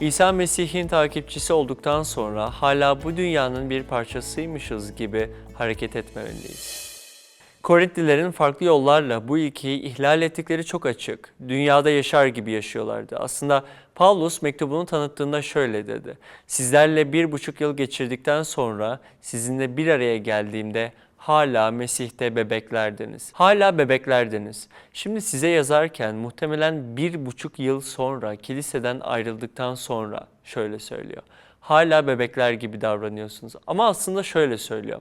İsa Mesih'in takipçisi olduktan sonra hala bu dünyanın bir parçasıymışız gibi hareket etmemeliyiz. Korintlilerin farklı yollarla bu ilkeyi ihlal ettikleri çok açık. Dünyada yaşar gibi yaşıyorlardı. Aslında Paulus mektubunu tanıttığında şöyle dedi. Sizlerle bir buçuk yıl geçirdikten sonra sizinle bir araya geldiğimde hala Mesih'te bebeklerdiniz. Hala bebeklerdiniz. Şimdi size yazarken muhtemelen bir buçuk yıl sonra kiliseden ayrıldıktan sonra şöyle söylüyor. Hala bebekler gibi davranıyorsunuz. Ama aslında şöyle söylüyor.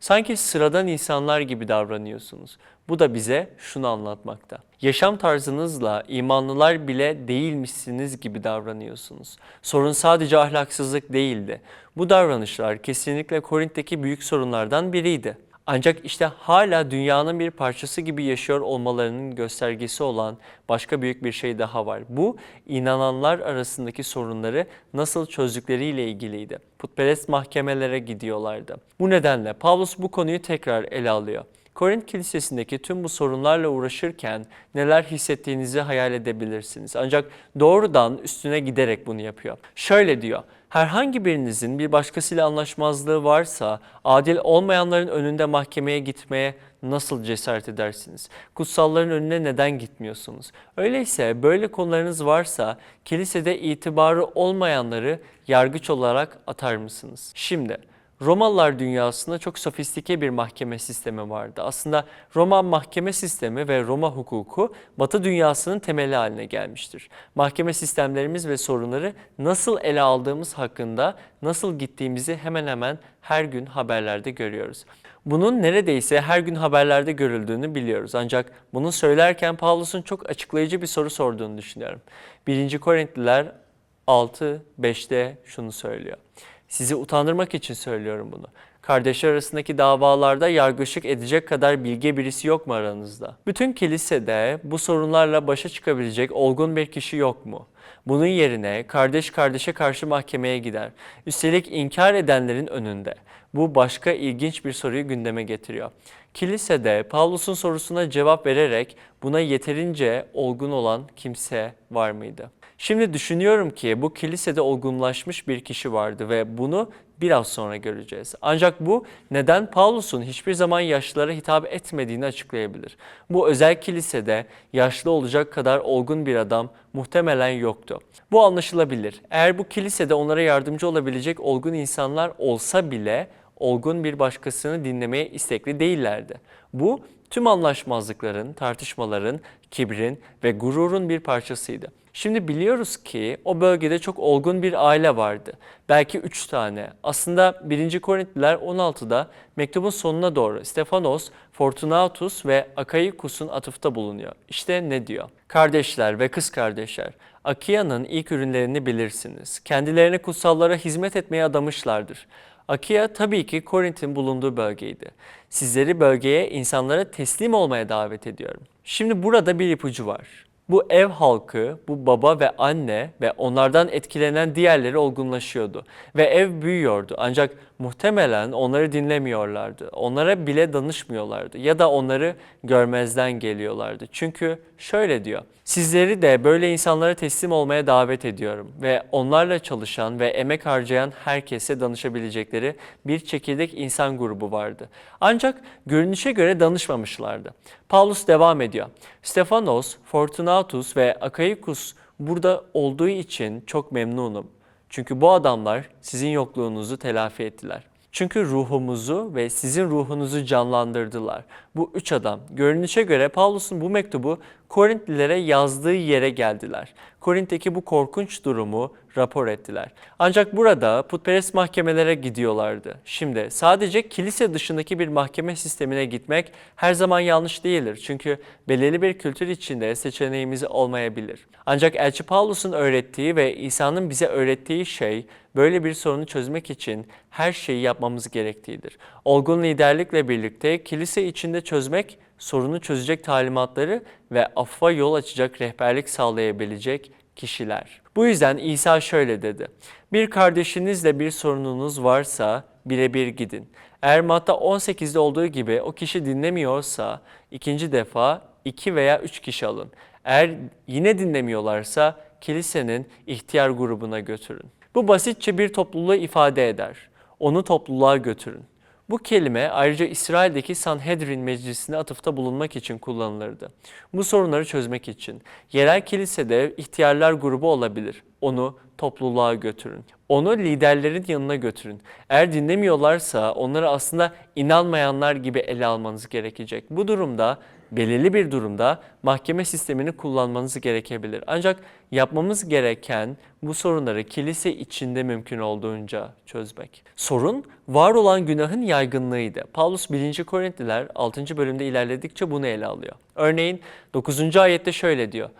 Sanki sıradan insanlar gibi davranıyorsunuz. Bu da bize şunu anlatmakta. Yaşam tarzınızla imanlılar bile değilmişsiniz gibi davranıyorsunuz. Sorun sadece ahlaksızlık değildi. Bu davranışlar kesinlikle Korint'teki büyük sorunlardan biriydi. Ancak işte hala dünyanın bir parçası gibi yaşıyor olmalarının göstergesi olan başka büyük bir şey daha var. Bu inananlar arasındaki sorunları nasıl çözdükleriyle ilgiliydi. Putperest mahkemelere gidiyorlardı. Bu nedenle Pavlus bu konuyu tekrar ele alıyor. Korint Kilisesi'ndeki tüm bu sorunlarla uğraşırken neler hissettiğinizi hayal edebilirsiniz. Ancak doğrudan üstüne giderek bunu yapıyor. Şöyle diyor. Herhangi birinizin bir başkasıyla anlaşmazlığı varsa adil olmayanların önünde mahkemeye gitmeye nasıl cesaret edersiniz? Kutsalların önüne neden gitmiyorsunuz? Öyleyse böyle konularınız varsa kilisede itibarı olmayanları yargıç olarak atar mısınız? Şimdi Romalılar dünyasında çok sofistike bir mahkeme sistemi vardı. Aslında Roma mahkeme sistemi ve Roma hukuku Batı dünyasının temeli haline gelmiştir. Mahkeme sistemlerimiz ve sorunları nasıl ele aldığımız hakkında nasıl gittiğimizi hemen hemen her gün haberlerde görüyoruz. Bunun neredeyse her gün haberlerde görüldüğünü biliyoruz. Ancak bunu söylerken Pavlus'un çok açıklayıcı bir soru sorduğunu düşünüyorum. 1. Korintliler 6-5'te şunu söylüyor. Sizi utandırmak için söylüyorum bunu. Kardeşler arasındaki davalarda yargıçlık edecek kadar bilge birisi yok mu aranızda? Bütün kilisede bu sorunlarla başa çıkabilecek olgun bir kişi yok mu? Bunun yerine kardeş kardeşe karşı mahkemeye gider. Üstelik inkar edenlerin önünde. Bu başka ilginç bir soruyu gündeme getiriyor. Kilisede Pavlus'un sorusuna cevap vererek buna yeterince olgun olan kimse var mıydı? Şimdi düşünüyorum ki bu kilisede olgunlaşmış bir kişi vardı ve bunu biraz sonra göreceğiz. Ancak bu neden Paulus'un hiçbir zaman yaşlılara hitap etmediğini açıklayabilir. Bu özel kilisede yaşlı olacak kadar olgun bir adam muhtemelen yoktu. Bu anlaşılabilir. Eğer bu kilisede onlara yardımcı olabilecek olgun insanlar olsa bile olgun bir başkasını dinlemeye istekli değillerdi. Bu tüm anlaşmazlıkların, tartışmaların, kibrin ve gururun bir parçasıydı. Şimdi biliyoruz ki o bölgede çok olgun bir aile vardı. Belki üç tane. Aslında 1. Korintliler 16'da mektubun sonuna doğru Stefanos, Fortunatus ve Akaikus'un atıfta bulunuyor. İşte ne diyor? Kardeşler ve kız kardeşler, Akia'nın ilk ürünlerini bilirsiniz. Kendilerini kutsallara hizmet etmeye adamışlardır. Akia tabii ki Korint'in bulunduğu bölgeydi. Sizleri bölgeye insanlara teslim olmaya davet ediyorum. Şimdi burada bir ipucu var. Bu ev halkı, bu baba ve anne ve onlardan etkilenen diğerleri olgunlaşıyordu. Ve ev büyüyordu ancak muhtemelen onları dinlemiyorlardı. Onlara bile danışmıyorlardı ya da onları görmezden geliyorlardı. Çünkü şöyle diyor, sizleri de böyle insanlara teslim olmaya davet ediyorum ve onlarla çalışan ve emek harcayan herkese danışabilecekleri bir çekirdek insan grubu vardı. Ancak görünüşe göre danışmamışlardı. Paulus devam ediyor. Stefanos, Fortunatus ve Akaikus burada olduğu için çok memnunum. Çünkü bu adamlar sizin yokluğunuzu telafi ettiler. Çünkü ruhumuzu ve sizin ruhunuzu canlandırdılar. Bu üç adam görünüşe göre Paulus'un bu mektubu Korintlilere yazdığı yere geldiler. Korint'teki bu korkunç durumu rapor ettiler. Ancak burada putperest mahkemelere gidiyorlardı. Şimdi sadece kilise dışındaki bir mahkeme sistemine gitmek her zaman yanlış değildir. Çünkü belirli bir kültür içinde seçeneğimiz olmayabilir. Ancak Elçi Paulus'un öğrettiği ve İsa'nın bize öğrettiği şey böyle bir sorunu çözmek için her şeyi yapmamız gerektiğidir. Olgun liderlikle birlikte kilise içinde çözmek sorunu çözecek talimatları ve affa yol açacak rehberlik sağlayabilecek kişiler. Bu yüzden İsa şöyle dedi. Bir kardeşinizle bir sorununuz varsa birebir gidin. Eğer Matta 18'de olduğu gibi o kişi dinlemiyorsa ikinci defa iki veya üç kişi alın. Eğer yine dinlemiyorlarsa kilisenin ihtiyar grubuna götürün. Bu basitçe bir topluluğu ifade eder. Onu topluluğa götürün. Bu kelime ayrıca İsrail'deki Sanhedrin meclisine atıfta bulunmak için kullanılırdı. Bu sorunları çözmek için. Yerel kilisede ihtiyarlar grubu olabilir. Onu topluluğa götürün. Onu liderlerin yanına götürün. Eğer dinlemiyorlarsa onları aslında inanmayanlar gibi ele almanız gerekecek. Bu durumda belirli bir durumda mahkeme sistemini kullanmanız gerekebilir. Ancak yapmamız gereken bu sorunları kilise içinde mümkün olduğunca çözmek. Sorun var olan günahın yaygınlığıydı. Paulus 1. Korintliler 6. bölümde ilerledikçe bunu ele alıyor. Örneğin 9. ayette şöyle diyor.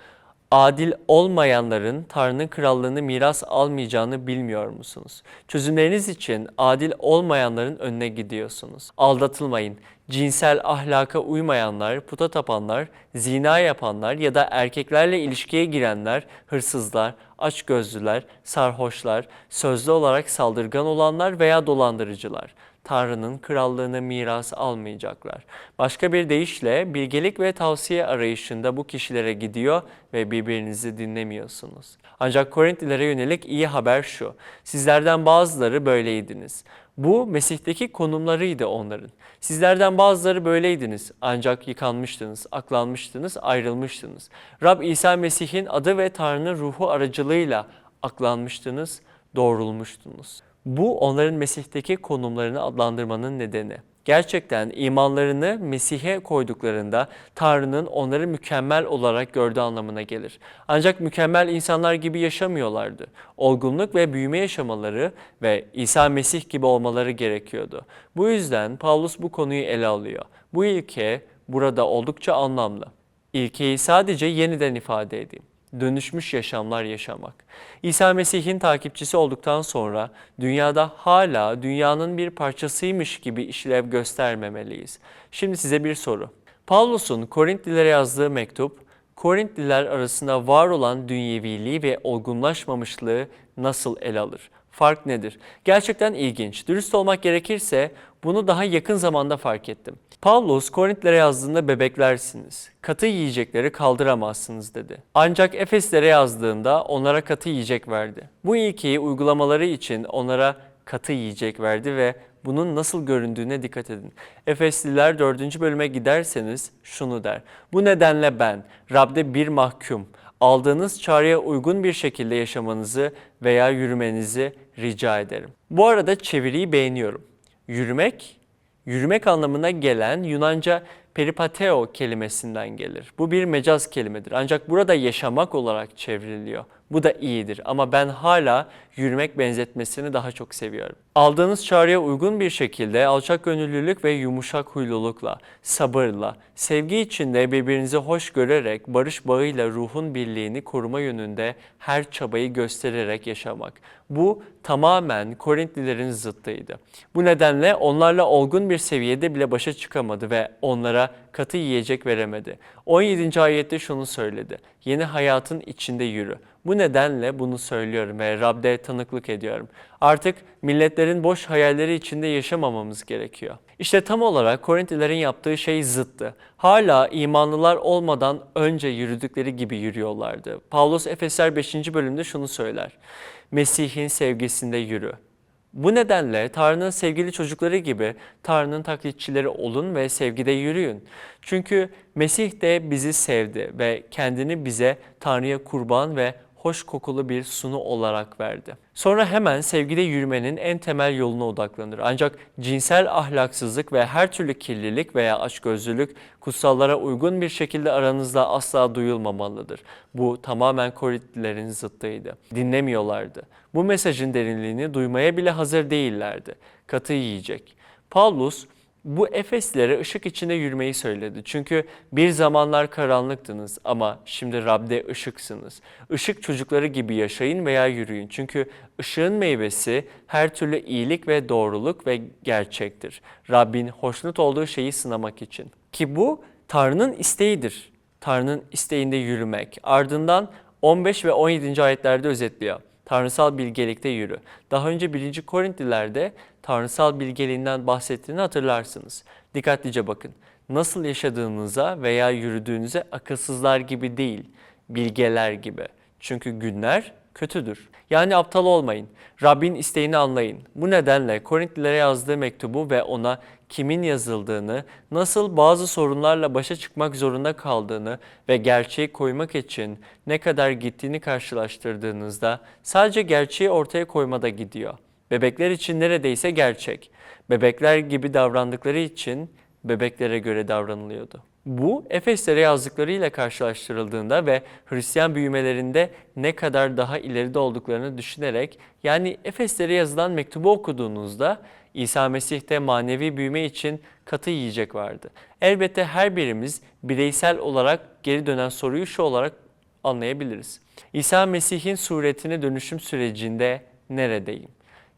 Adil olmayanların Tanrı'nın krallığını miras almayacağını bilmiyor musunuz? Çözümleriniz için adil olmayanların önüne gidiyorsunuz. Aldatılmayın. Cinsel ahlaka uymayanlar, puta tapanlar, zina yapanlar ya da erkeklerle ilişkiye girenler, hırsızlar, açgözlüler, sarhoşlar, sözlü olarak saldırgan olanlar veya dolandırıcılar. Tanrı'nın krallığını miras almayacaklar. Başka bir deyişle bilgelik ve tavsiye arayışında bu kişilere gidiyor ve birbirinizi dinlemiyorsunuz. Ancak Korintlilere yönelik iyi haber şu. Sizlerden bazıları böyleydiniz. Bu Mesih'teki konumlarıydı onların. Sizlerden bazıları böyleydiniz ancak yıkanmıştınız, aklanmıştınız, ayrılmıştınız. Rab İsa Mesih'in adı ve Tanrı'nın ruhu aracılığıyla aklanmıştınız, doğrulmuştunuz. Bu onların Mesih'teki konumlarını adlandırmanın nedeni. Gerçekten imanlarını Mesih'e koyduklarında Tanrı'nın onları mükemmel olarak gördüğü anlamına gelir. Ancak mükemmel insanlar gibi yaşamıyorlardı. Olgunluk ve büyüme yaşamaları ve İsa Mesih gibi olmaları gerekiyordu. Bu yüzden Paulus bu konuyu ele alıyor. Bu ilke burada oldukça anlamlı. İlkeyi sadece yeniden ifade edeyim dönüşmüş yaşamlar yaşamak. İsa Mesih'in takipçisi olduktan sonra dünyada hala dünyanın bir parçasıymış gibi işlev göstermemeliyiz. Şimdi size bir soru. Pavlus'un Korintlilere yazdığı mektup, Korintliler arasında var olan dünyeviliği ve olgunlaşmamışlığı nasıl ele alır? Fark nedir? Gerçekten ilginç. Dürüst olmak gerekirse bunu daha yakın zamanda fark ettim. Pavlus Korintlere yazdığında bebeklersiniz. Katı yiyecekleri kaldıramazsınız dedi. Ancak Efeslere yazdığında onlara katı yiyecek verdi. Bu ilkeyi uygulamaları için onlara katı yiyecek verdi ve bunun nasıl göründüğüne dikkat edin. Efesliler 4. bölüme giderseniz şunu der. Bu nedenle ben Rab'de bir mahkum, aldığınız çağrıya uygun bir şekilde yaşamanızı veya yürümenizi rica ederim. Bu arada çeviriyi beğeniyorum. Yürümek yürümek anlamına gelen Yunanca peripateo kelimesinden gelir. Bu bir mecaz kelimedir. Ancak burada yaşamak olarak çevriliyor. Bu da iyidir ama ben hala yürümek benzetmesini daha çok seviyorum. Aldığınız çağrıya uygun bir şekilde alçak gönüllülük ve yumuşak huylulukla, sabırla, sevgi içinde birbirinizi hoş görerek, barış bağıyla ruhun birliğini koruma yönünde her çabayı göstererek yaşamak. Bu tamamen Korintlilerin zıttıydı. Bu nedenle onlarla olgun bir seviyede bile başa çıkamadı ve onlara katı yiyecek veremedi. 17. ayette şunu söyledi. Yeni hayatın içinde yürü. Bu nedenle bunu söylüyorum ve Rab'de tanıklık ediyorum. Artık milletlerin boş hayalleri içinde yaşamamamız gerekiyor. İşte tam olarak Korintlilerin yaptığı şey zıttı. Hala imanlılar olmadan önce yürüdükleri gibi yürüyorlardı. Pavlos Efesler 5. bölümde şunu söyler. Mesih'in sevgisinde yürü. Bu nedenle Tanrı'nın sevgili çocukları gibi Tanrı'nın taklitçileri olun ve sevgide yürüyün. Çünkü Mesih de bizi sevdi ve kendini bize Tanrı'ya kurban ve hoş kokulu bir sunu olarak verdi. Sonra hemen sevgide yürümenin en temel yoluna odaklanır. Ancak cinsel ahlaksızlık ve her türlü kirlilik veya açgözlülük kutsallara uygun bir şekilde aranızda asla duyulmamalıdır. Bu tamamen Korintlilerin zıttıydı. Dinlemiyorlardı. Bu mesajın derinliğini duymaya bile hazır değillerdi. Katı yiyecek. Paulus bu Efeslilere ışık içinde yürümeyi söyledi. Çünkü bir zamanlar karanlıktınız ama şimdi Rab'de ışıksınız. Işık çocukları gibi yaşayın veya yürüyün. Çünkü ışığın meyvesi her türlü iyilik ve doğruluk ve gerçektir. Rabbin hoşnut olduğu şeyi sınamak için. Ki bu Tanrı'nın isteğidir. Tanrı'nın isteğinde yürümek. Ardından 15 ve 17. ayetlerde özetliyor. Tanrısal bilgelikte yürü. Daha önce 1. Korintlilerde tanrısal bilgeliğinden bahsettiğini hatırlarsınız. Dikkatlice bakın. Nasıl yaşadığınıza veya yürüdüğünüze akılsızlar gibi değil, bilgeler gibi. Çünkü günler kötüdür. Yani aptal olmayın. Rabbin isteğini anlayın. Bu nedenle Korintlilere yazdığı mektubu ve ona kimin yazıldığını, nasıl bazı sorunlarla başa çıkmak zorunda kaldığını ve gerçeği koymak için ne kadar gittiğini karşılaştırdığınızda sadece gerçeği ortaya koymada gidiyor. Bebekler için neredeyse gerçek. Bebekler gibi davrandıkları için bebeklere göre davranılıyordu. Bu Efeslere yazdıklarıyla karşılaştırıldığında ve Hristiyan büyümelerinde ne kadar daha ileride olduklarını düşünerek yani Efeslere yazılan mektubu okuduğunuzda İsa Mesih'te manevi büyüme için katı yiyecek vardı. Elbette her birimiz bireysel olarak geri dönen soruyu şu olarak anlayabiliriz. İsa Mesih'in suretine dönüşüm sürecinde neredeyim?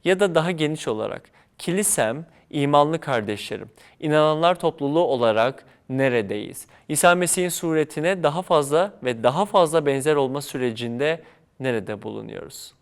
Ya da daha geniş olarak kilisem, imanlı kardeşlerim, inananlar topluluğu olarak neredeyiz? İsa Mesih'in suretine daha fazla ve daha fazla benzer olma sürecinde nerede bulunuyoruz?